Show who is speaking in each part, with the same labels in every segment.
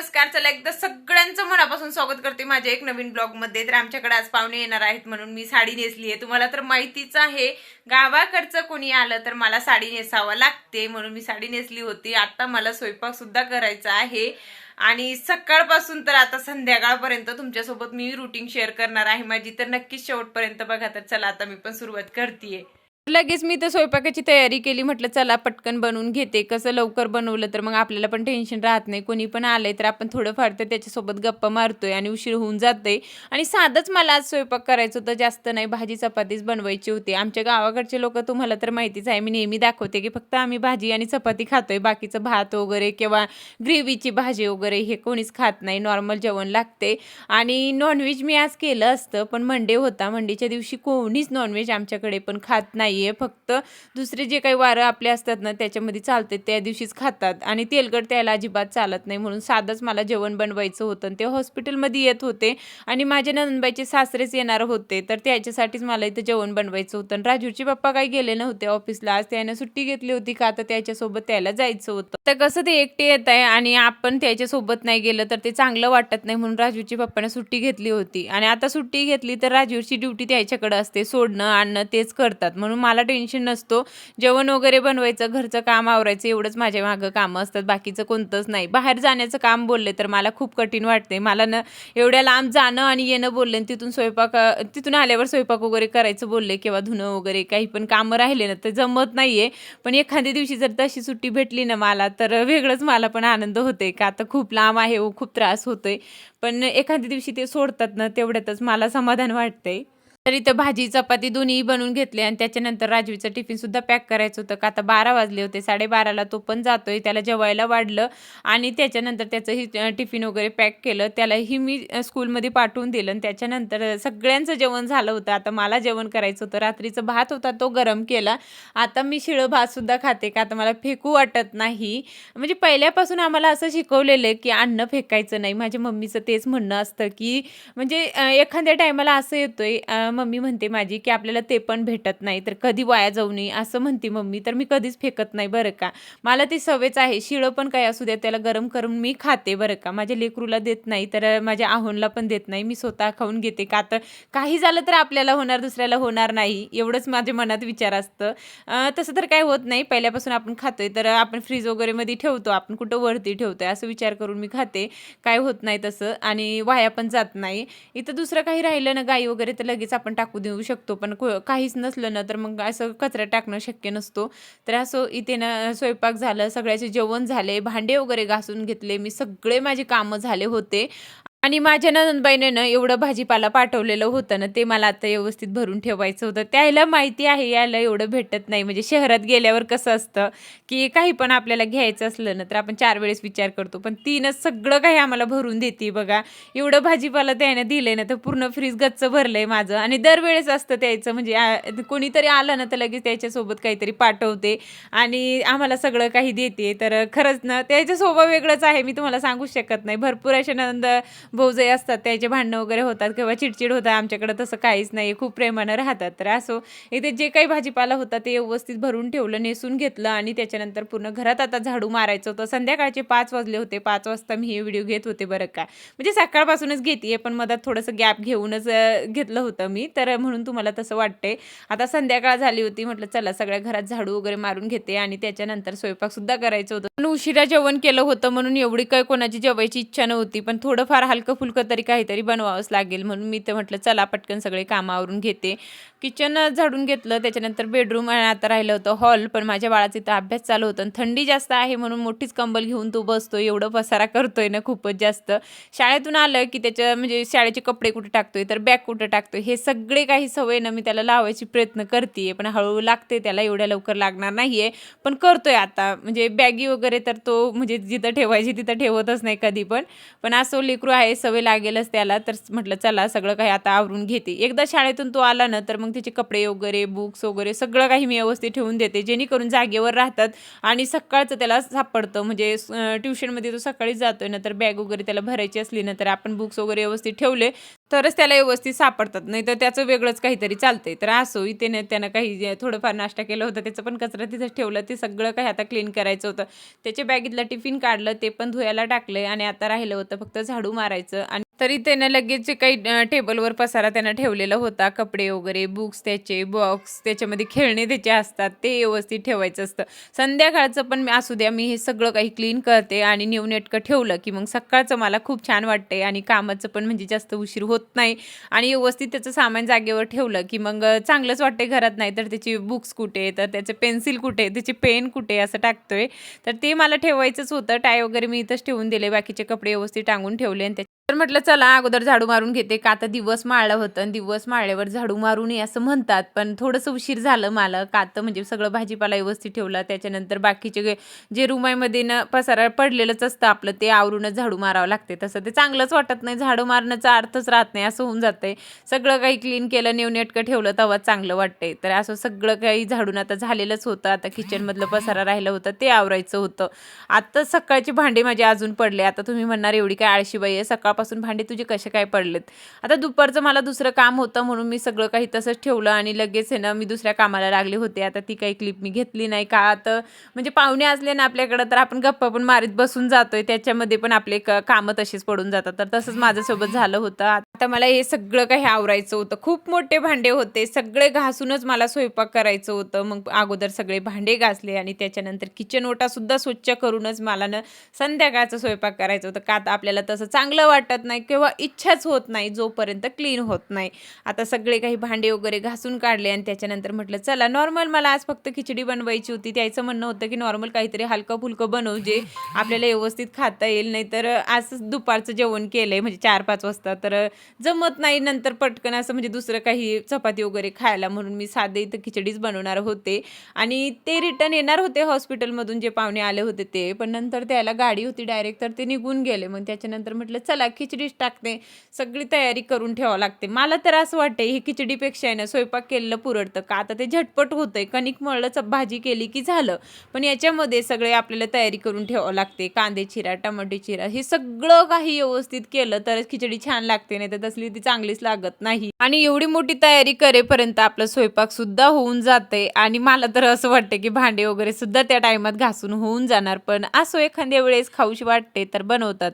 Speaker 1: नमस्कार चला एकदा सगळ्यांचं मनापासून स्वागत करते माझ्या एक नवीन ब्लॉगमध्ये तर आमच्याकडे आज पाहुणे येणार आहेत म्हणून मी साडी नेसली आहे. तुम्हाला तर माहितीच आहे गावाकडचं कोणी आलं तर मला साडी नेसावं लागते म्हणून मी साडी नेसली होती. आता मला स्वयंपाक सुद्धा करायचा आहे. आणि सकाळपासून तर आता संध्याकाळपर्यंत तुमच्यासोबत मी रुटीन शेअर करणार आहे. माझी तर नक्कीच शेवटपर्यंत बघा तर चला आता मी पण सुरुवात करते लगेच मी तर स्वयंपाकाची तयारी केली म्हटलं चला पटकन बनवून घेते. कसं लवकर बनवलं तर मग आपल्याला पण टेन्शन राहत नाही. कोणी पण आलंय तर आपण थोडंफार तर त्याच्यासोबत गप्पा मारतोय आणि उशीर होऊन जाते आणि साधंच मला आज स्वयंपाक करायचं होतं जास्त नाही भाजी चपातीच बनवायची होती. आमच्या गावाकडचे लोक तुम्हाला तर माहितीच आहे मी नेहमी दाखवते की फक्त आम्ही भाजी आणि चपाती खातोय. बाकीचं भात वगैरे किंवा ग्रेव्हीची भाजी वगैरे हे कोणीच खात नाही नॉर्मल जेवण लागते. आणि नॉनव्हेज मी आज केलं असतं पण मंडे होता. मंडेच्या दिवशी कोणीच नॉनव्हेज आमच्याकडे पण खात नाही. आहे फक्त दुसरे जे काही वारं आपले असतात ना त्याच्यामध्ये चालते त्या दिवशीच खातात. आणि तेलकट त्याला अजिबात चालत नाही. म्हणून साधंच मला जेवण बनवायचं होतं आणि ते हॉस्पिटलमध्ये येत होते. आणि माझ्या नंदबाईचे सासरेच येणार होते. तर त्याच्यासाठीच मला इथं जेवण बनवायचं होतं. आणि राजूचे पप्पा काही गेले नव्हते ऑफिसला. आज त्यानं सुट्टी घेतली होती का? तर त्याच्यासोबत त्याला जायचं होतं. तर कसं ते एकटे येत आहे आणि आपण त्याच्यासोबत नाही गेलं तर ते चांगलं वाटत नाही. म्हणून राजूची पप्पाने सुट्टी घेतली होती. आणि आता सुट्टी घेतली तर राजूची ड्युटी त्याच्याकडे असते. सोडणं आणणं तेच करतात. म्हणून मला टेन्शन नसतो. जेवण वगैरे बनवायचं घरचं काम आवरायचं एवढंच माझ्या मागं कामं असतात. बाकीचं कोणतंच नाही. बाहेर जाण्याचं काम बोलले तर मला खूप कठीण वाटते. मला न एवढ्या लांब जाणं आणि येणं बोलले आणि तिथून स्वयंपाक तिथून आल्यावर स्वयंपाक वगैरे करायचं बोलले किंवा धुणं वगैरे काही पण कामं राहिले ना तर जमत नाहीये. पण एखाद्या दिवशी जर तशी सुट्टी भेटली ना मला तर वेगळंच मला पण आनंद होते का आता खूप लांब आहे हो, खूप त्रास होतोय. पण एखाद्या दिवशी ते सोडतात ना तेवढ्यातच मला समाधान वाटते तर इथं भाजी चपाती दोन्ही बनवून घेतले आणि त्याच्यानंतर राजवीचं टिफिन सुद्धा पॅक करायचं होतं. का आता बारा वाजले होते साडेबाराला तो पण जातोय त्याला जेवायला वाढलं आणि त्याच्यानंतर त्याचंही टिफिन वगैरे पॅक केलं. त्यालाही मी स्कूलमध्ये पाठवून दिलं आणि त्याच्यानंतर सगळ्यांचं जेवण झालं होतं. आता मला जेवण करायचं होतं. रात्रीचं भात होता तो गरम केला. आता मी शिळं भातसुद्धा खाते का आता मला फेकू वाटत नाही. म्हणजे पहिल्यापासून आम्हाला असं शिकवलेलं आहे की अन्न फेकायचं नाही. माझ्या मम्मीचं तेच म्हणणं असतं की म्हणजे एखाद्या टायमाला असं येतोय मम्मी म्हणते माझी की आपल्याला ते पण भेटत नाही तर कधी वाया जाऊ नये असं म्हणते मम्मी तर मी कधीच फेकत नाही बरं का. मला ती सवयच आहे शिळं पण काय असू द्या त्याला गरम करून मी खाते बरं का. माझ्या लेकरूला देत नाही तर माझ्या आहोनला पण देत नाही. मी स्वतः खाऊन घेते का? तर काही झालं तर आपल्याला होणार दुसऱ्याला होणार नाही एवढंच माझ्या मनात विचार असतं. तसं तर काय होत नाही. पहिल्यापासून आपण खातोय तर आपण फ्रीज वगैरे मध्ये ठेवतो आपण कुठं वरती ठेवतोय असं विचार करून मी खाते. काय होत नाही तसं आणि वाया पण जात नाही. इथं दुसरं काही राहिलं ना गाई वगैरे तर लगेच आपण टाकू देऊ शकतो पण काहीच नसलं ना तर मग असं कचरा टाकणं शक्य नसतो. तर असं इथे ना स्वयंपाक झालं सगळ्याचे जेवण झाले भांडे वगैरे घासून घेतले मी सगळे माझे कामं झाले होते. आणि माझ्या नंदबाईनं ना एवढं भाजीपाला पाठवलेलं होतं ना ते मला आता व्यवस्थित भरून ठेवायचं होतं. त्याला माहिती आहे याला एवढं भेटत नाही. म्हणजे शहरात गेल्यावर कसं असतं की काही पण आपल्याला घ्यायचं असलं ना तर आपण चार वेळेस विचार करतो. पण तिनं सगळं काही आम्हाला भरून देते बघा. एवढं भाजीपाला त्याने दिलंय ना तर पूर्ण फ्रीज गच्च आहे माझं. आणि दरवेळेस असतं त्याचं म्हणजे कोणीतरी आलं ना तर लगेच त्याच्यासोबत काहीतरी पाठवते. आणि आम्हाला सगळं काही देते. तर खरंच ना त्याचा स्वभाव वेगळंच आहे. मी तुम्हाला सांगू शकत नाही. भरपूर अशा नंद भाऊजाई असतात त्याचे भांडणं वगैरे होतात किंवा चिडचिड होतं आमच्याकडे तसं काहीच नाही खूप प्रेमानं राहतात. तर असो इथे जे काही भाजीपाला होता ते व्यवस्थित भरून ठेवलं नेसून घेतलं आणि त्याच्यानंतर पूर्ण घरात आता झाडू मारायचं होतं. संध्याकाळचे पाच वाजले होते पाच वाजता मी हे व्हिडिओ घेत होते बरं का. म्हणजे सकाळपासूनच घेते पण मधात थोडंसं गॅप घेऊनच घेतलं होतं मी. तर म्हणून तुम्हाला तसं वाटतंय. आता संध्याकाळ झाली होती म्हटलं चला सगळ्या घरात झाडू वगैरे मारून घेते आणि त्याच्यानंतर स्वयंपाक सुद्धा करायचं होतं. पण उशिरा जेवण केलं होतं म्हणून एवढी काही कोणाची जेवायची इच्छा नव्हती पण थोडंफार हलकं फुलकं तरी काहीतरी बनवावंच लागेल. म्हणून मी तर म्हटलं चला पटकन सगळे कामावरून घेते. किचन झाडून घेतलं. त्याच्यानंतर बेडरूम आणि आता राहिलं होतं हॉल पण माझ्या बाळाचा इथं अभ्यास चालू होतं आणि थंडी जास्त आहे म्हणून मोठीच कंबल घेऊन तो बसतो एवढं पसारा करतोय ना खूपच जास्त. शाळेतून आलं की त्याच्या म्हणजे शाळेचे कपडे कुठे टाकतोय तर बॅग कुठं टाकतोय हे सगळे काही सवय ना मी त्याला लावायची प्रयत्न करते पण हळूहळू लागते त्याला एवढ्या लवकर लागणार नाही आहे पण करतोय आता. म्हणजे बॅगी वगैरे तर तो म्हणजे जिथं ठेवायची तिथं ठेवतच नाही कधी पण. पण असं लेकरू आहे सवय लागेलच त्याला तर म्हटलं चला सगळं काही आता आवरून घेते. एकदा शाळेतून तो आला ना तर मग त्याचे कपडे वगैरे बुक्स वगैरे सगळं काही मी व्यवस्थित ठेवून देते. जेणेकरून जागेवर राहतात आणि सकाळचं त्याला सापडतं. म्हणजे ट्युशनमध्ये तो सकाळीच जातोय ना तर बॅग वगैरे त्याला भरायची असली ना तर आपण बुक्स वगैरे व्यवस्थित ठेवले. तरच त्याला व्यवस्थित सापडतात. नाही तर त्याचं वेगळंच काहीतरी चालतंय. तर असो त्याने त्यानं काही थोडंफार नाश्ता केलं होतं त्याचं पण कचरा तिथंच ठेवलं. ते सगळं काही आता क्लीन करायचं होतं. त्याच्या बॅगेतलं टिफिन काढलं ते पण धुयाला टाकलंय आणि आता राहिलं होतं फक्त झाडू मारायचं आणि तरी त्यानं लगेच जे काही टेबलवर पसारा त्यानं ठेवलेला होता. कपडे वगैरे बुक्स त्याचे बॉक्स त्याच्यामध्ये खेळणे त्याचे असतात ते व्यवस्थित ठेवायचं असतं. संध्याकाळचं पण मी असू द्या मी हे सगळं काही क्लीन करते आणि नेटकं ठेवलं की मग सकाळचं मला खूप छान वाटते आणि कामाचं पण म्हणजे जास्त उशीर होत नाही. आणि व्यवस्थित त्याचं सामान जागेवर ठेवलं की मग चांगलंच वाटते घरात नाही तर त्याची बुक्स कुठे तर त्याचे पेन्सिल कुठे त्याची पेन कुठे असं टाकतोय. तर ते मला ठेवायचंच होतं. टाय वगैरे मी इथंच ठेवून दिले. बाकीचे कपडे व्यवस्थित टांगून ठेवले आणि तर म्हटलं चला अगोदर झाडू मारून घेते. का आता दिवस माळलं होतं आणि दिवस माळल्यावर झाडू मारून असं म्हणतात. पण थोडंसं उशीर झालं मला. का तर म्हणजे सगळं भाजीपाला व्यवस्थित ठेवला. त्याच्यानंतर बाकीचे जे रुमाईमध्ये न पसारा पडलेलंच असतं आपलं ते आवरूनच झाडू मारावं लागते. तसं ते चांगलंच वाटत नाही. झाडू मारण्याचा अर्थच राहत नाही. असं होऊन जातंय. सगळं काही क्लीन केलं नेवनेटकं ठेवलं तेव्हा चांगलं वाटतंय. तर असं सगळं काही झाडून आता झालेलंच होतं. आता किचनमधलं पसारा राहिलं होतं ते आवरायचं होतं. आता सकाळची भांडी माझी अजून पडले. आता तुम्ही म्हणणार एवढी काय आळशीबाई आहे. सकाळ सकाळपासून भांडे तुझे कसे काय पडलेत? आता दुपारचं मला दुसरं काम होतं म्हणून मी सगळं काही तसंच ठेवलं आणि लगेच आहे ना मी दुसऱ्या कामाला लागले होते. आता ती काही क्लिप मी घेतली नाही. का आता म्हणजे पाहुणे असले ना आपल्याकडं तर आपण गप्पा पण मारीत बसून जातोय. त्याच्यामध्ये पण आपले क- कामं तशीच पडून जातात. तर तसंच माझ्यासोबत झालं होतं. आता मला हे सगळं काही आवरायचं होतं. खूप मोठे भांडे होते. सगळे घासूनच मला स्वयंपाक करायचं होतं. मग अगोदर सगळे भांडे घासले आणि त्याच्यानंतर किचन ओटा सुद्धा स्वच्छ करूनच मला ना संध्याकाळचं स्वयंपाक करायचं होतं. का आता आपल्याला तसं चांगलं वाटतं वाटत नाही किंवा इच्छाच होत नाही जोपर्यंत क्लीन होत नाही. आता सगळे काही भांडे वगैरे घासून काढले आणि त्याच्यानंतर म्हटलं चला नॉर्मल मला आज फक्त खिचडी बनवायची होती. त्याचं म्हणणं होतं की नॉर्मल काहीतरी हलकं फुलकं बनवू जे आपल्याला व्यवस्थित खाता येईल. नाही तर आज दुपारचं जेवण केलं आहे म्हणजे चार पाच वाजता. तर जमत नाही नंतर पटकन असं म्हणजे दुसरं काही चपाती वगैरे खायला म्हणून मी साधे इथं खिचडीच बनवणार होते. आणि ते रिटर्न येणार होते हॉस्पिटलमधून जे पाहुणे आले होते ते. पण नंतर त्याला गाडी होती डायरेक्ट तर ते निघून गेले. मग त्याच्यानंतर म्हटलं चला खिचडीच टाकते सगळी तयारी करून ठेवावं लागते. मला तर असं वाटतं ही खिचडीपेक्षा आहे ना स्वयंपाक केलेलं पुरडतं का? आता ते झटपट होतंय. कणिक मळलंच भाजी केली की झालं. पण याच्यामध्ये सगळे आपल्याला तयारी करून ठेवावं लागते. कांदे चिरा टमाटे चिरा हे सगळं काही व्यवस्थित केलं तरच खिचडी छान लागते. नाही तर तसली ती चांगलीच लागत नाही. आणि एवढी मोठी तयारी करेपर्यंत आपलं स्वयंपाक सुद्धा होऊन जाते आणि मला तर असं वाटतं की भांडे वगैरे सुद्धा त्या टायमात घासून होऊन जाणार. पण असो एखाद्या वेळेस खाऊशी वाटते तर बनवतात.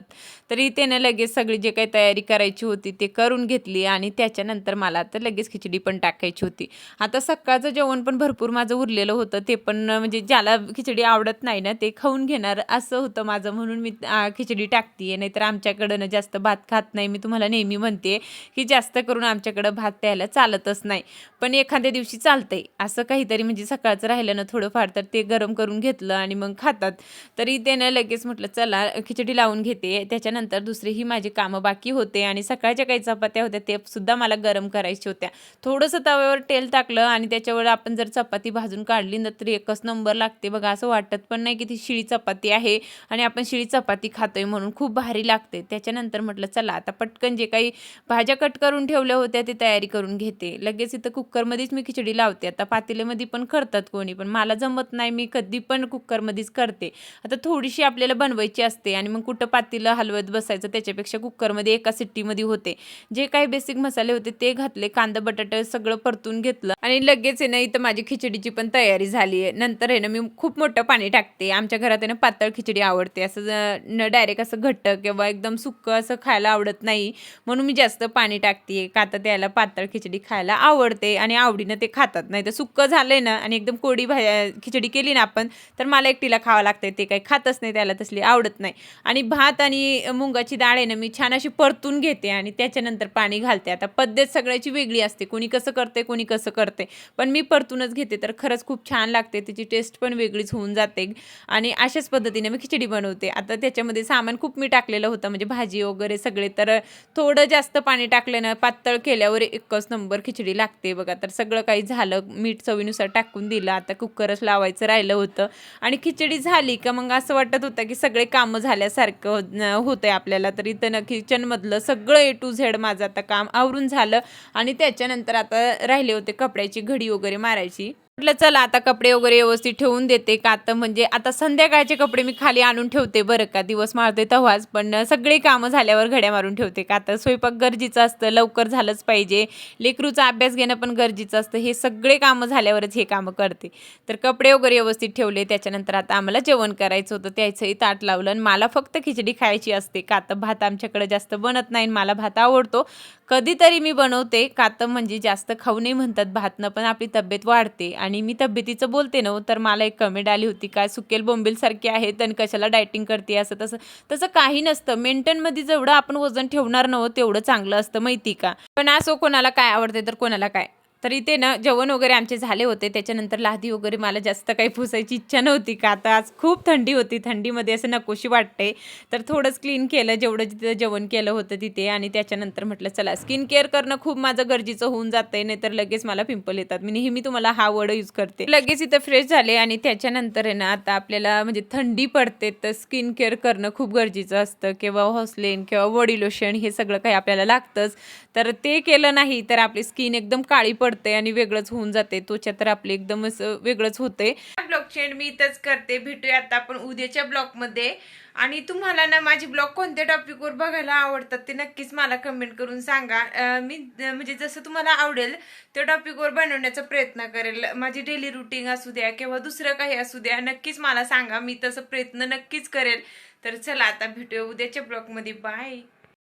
Speaker 1: तरी त्याने लगेच सगळी जे काही तयारी करायची होती ते करून घेतली आणि त्याच्यानंतर मला तर लगेच खिचडी पण टाकायची होती. आता सकाळचं जेवण पण भरपूर माझं उरलेलं होतं. ते पण म्हणजे ज्याला खिचडी आवडत नाही ना ते खाऊन घेणार असं होतं माझं. म्हणून मी खिचडी टाकते नाहीतर आमच्याकडं ना जास्त भात खात नाही. मी तुम्हाला नेहमी म्हणते की जास्त करून आमच्याकडं भात प्यायला चालतच नाही. पण एखाद्या दिवशी चालतंय. असं काहीतरी म्हणजे सकाळचं राहिलं ना थोडंफार तर ते गरम करून घेतलं आणि मग खातात. तरी त्यानं लगेच म्हटलं चला खिचडी लावून घेते. त्याच्यानंतर दुसरी ही माझी कामं बाकी होते आणि सकाळच्या काही चपात्या होत्या ते सुद्धा मला गरम करायच्या होत्या. थोडंसं तव्यावर तेल टाकलं आणि त्याच्यावर आपण जर चपाती भाजून काढली ना तरी एकच नंबर लागते बघा. असं वाटत पण नाही की ती शिळी चपाती आहे आणि आपण शिळी चपाती खातोय म्हणून खूप भारी लागते. त्याच्यानंतर म्हटलं चला आता पटकन जे काही भाज्या कट करून ठेवल्या होत्या ते तयारी करून घेते. लगेच इथं कुकरमध्येच मी खिचडी लावते. आता पातेल्यामध्ये पण करतात कोणी पण मला जमत नाही मी कधी पण कुकरमध्येच करते. आता थोडीशी आपल्याला बनवायची असते आणि मग कुठं पातेलं हलवत बसायचं त्याच्यापेक्षा कुकरमध्ये एका सिट्टीमध्ये होते. जे काही बेसिक मसाले होते ते घातले कांदा बटाटा सगळं परतून घेतलं आणि लगेच आहे ना इथं माझी खिचडीची पण तयारी झाली आहे. नंतर आहे ना मी खूप मोठं पाणी टाकते. आमच्या घरात आहे ना पातळ खिचडी आवडते. असं डायरेक्ट असं घट्ट किंवा एकदम सुक्कं असं खायला आवडत नाही म्हणून मी जास्त पाणी टाकते. का तर त्याला पातळ खिचडी खायला आवडते आणि आवडीनं ते खातात. नाही तर सुक्कं झालंय ना आणि एकदम कोडी भाज्या खिचडी केली ना आपण तर मला एकटीला खावं लागतंय. ते काही खातच नाही त्याला तसली आवडत नाही. आणि भात आणि मुंगाची डाळ आहे ना मी छान अशी परतून घेते आणि त्याच्यानंतर पाणी घालते. आता पद्धत सगळ्याची वेगळी असते. कोणी कसं करते कोणी कसं करते पण मी परतूनच घेते. तर खरंच खूप छान लागते. त्याची टेस्ट पण वेगळीच होऊन जाते. आणि अशाच पद्धतीने मी खिचडी बनवते. आता त्याच्यामध्ये सामान खूप मी टाकलेलं होतं. म्हणजे भाजी वगैरे सगळे. तर थोडं जास्त पाणी टाकल्यानं पातळ केल्यावर एकच नंबर खिचडी लागते बघा. तर सगळं काही झालं. मीठ चवीनुसार टाकून दिलं. आता कुकरच लावायचं राहिलं होतं. आणि खिचडी झाली का मग असं वाटत होतं की सगळे कामं झाल्यासारखं होतं आपल्याला. तर इथं ना किचनमधलं सगळं ए टू झेड माझं आता काम आवरून झालं. आणि त्याच्यानंतर आता राहिले होते कपड्याची घडी वगैरे मारायची. म्हटलं चला आता कपडे वगैरे व्यवस्थित ठेवून देते. का तर म्हणजे आता संध्याकाळचे कपडे मी खाली आणून ठेवते बरं का. दिवस मारते तेव्हाच पण सगळी कामं झाल्यावर घड्या मारून ठेवते. का तर स्वयंपाक गरजेचं असतं लवकर झालंच पाहिजे. लेकरूचा अभ्यास घेणं पण गरजेचं असतं. हे सगळे कामं झाल्यावरच हे कामं करते. तर कपडे वगैरे व्यवस्थित ठेवले त्याच्यानंतर आता आम्हाला जेवण करायचं होतं. त्याचंही ताट लावलं आणि मला फक्त खिचडी खायची असते. का तर भात आमच्याकडे जास्त बनत नाही आणि मला भात आवडतो. कधीतरी मी बनवते. का म्हणजे जास्त खाऊ नाही म्हणतात. भातनं पण आपली तब्येत वाढते. आणि मी तब्येतीचं बोलते ना हो, तर मला एक कमेंट आली होती काय सुकेल बोंबीलसारखी आहे आणि कशाला डायटिंग करते? असं तसं. तसं काही नसतं. मेंटेनमध्ये जेवढं आपण वजन ठेवणार नव्हतं हो, तेवढं चांगलं असतं. माहिती का? पण असो हो, कोणाला काय आवडते तर कोणाला काय? तर इथे ना जेवण वगैरे आमचे झाले होते. त्याच्यानंतर लादी वगैरे मला जास्त काही पुसायची इच्छा नव्हती का? आता आज खूप थंडी होती. थंडीमध्ये असं नकोशी वाटते. तर थोडंच क्लीन केलं. जेवढं जिथं जेवण केलं होतं तिथे. आणि त्याच्यानंतर म्हटलं चला स्किन केअर करणं खूप माझं गरजेचं होऊन जातंय. नाहीतर लगेच मला पिंपल येतात. मी नेहमी तुम्हाला हा वर्ड यूज करते. लगेच इथं फ्रेश झाले आणि त्याच्यानंतर आहे ना आता आपल्याला म्हणजे थंडी पडते तर स्किन केअर करणं खूप गरजेचं असतं. किंवा हॉस्लेन किंवा बॉडी लोशन हे सगळं काही आपल्याला लागतंच. तर ते केलं नाही तर आपली स्किन एकदम काळी पड पडते आणि वेगळंच होऊन जाते त्वचा तर आपली एकदमच वेगळंच होते ब्लॉग चेंड मी इथंच करते. भेटूया आता आपण उद्याच्या ब्लॉगमध्ये आणि तुम्हाला ना माझी ब्लॉग कोणत्या टॉपिकवर बघायला आवडतात ते नक्कीच मला कमेंट करून सांगा. मी म्हणजे जसं तुम्हाला आवडेल त्या टॉपिकवर बनवण्याचा प्रयत्न करेल. माझी डेली रुटीन असू द्या किंवा दुसरं काही असू द्या नक्कीच मला सांगा. मी तसं प्रयत्न नक्कीच करेल. तर चला आता भेटूया उद्याच्या ब्लॉगमध्ये बाय